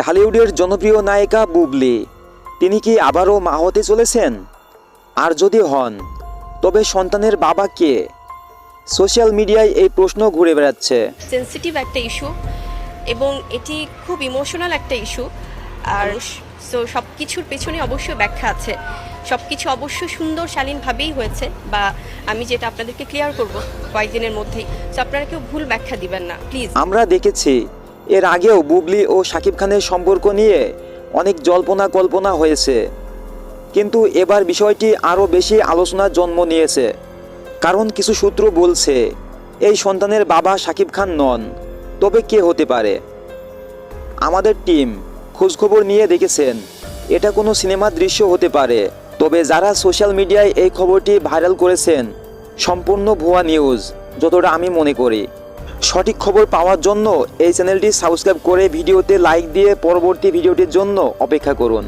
ঢালিউডের জনপ্রিয় নায়িকা বুবলি তিনি কি আবারও মা হতে চলেছেন? আর যদি হন তবে সন্তানের বাবা কে? সোশ্যাল মিডিয়ায় এই প্রশ্ন ঘুরে বেড়াচ্ছে। সেন্সিটিভ একটা ইস্যু এবং এটি খুব ইমোশনাল একটা ইস্যু আর সো সব কিছুর পেছনে অবশ্যই ব্যাখ্যা আছে। সব কিছু অবশ্য সুন্দর শালীনভাবেই হয়েছে বা আমি যেটা আপনাদেরকে ক্লিয়ার করব কয়েকদিনের মধ্যেই। সো আপনারা কেউ ভুল ব্যাখ্যা দিবেন না প্লিজ আমরা দেখেছি এর আগেও বুবলি ও শাকিব খানের সম্পর্ক নিয়ে অনেক জল্পনা কল্পনা হয়েছে। কিন্তু এবার বিষয়টি আরও বেশি আলোচনার জন্ম নিয়েছে। কারণ কিছু সূত্র বলছে, এই সন্তানের বাবা শাকিব খান নন, তবে কে হতে পারে? আমাদের টিম খোঁজখবর নিয়ে দেখেছেন, এটা কোনো সিনেমার দৃশ্য হতে পারে, তবে যারা সোশ্যাল মিডিয়ায় এই খবরটি ভাইরাল করেছেন, সম্পূর্ণ ভুয়া নিউজ, যতটা আমি মনে করি। সঠিক খবর পাওয়ার জন্য এই চ্যানেলটি সাবস্ক্রাইব করে ভিডিওতে লাইক দিয়ে পরবর্তী ভিডিওটির জন্য অপেক্ষা করুন।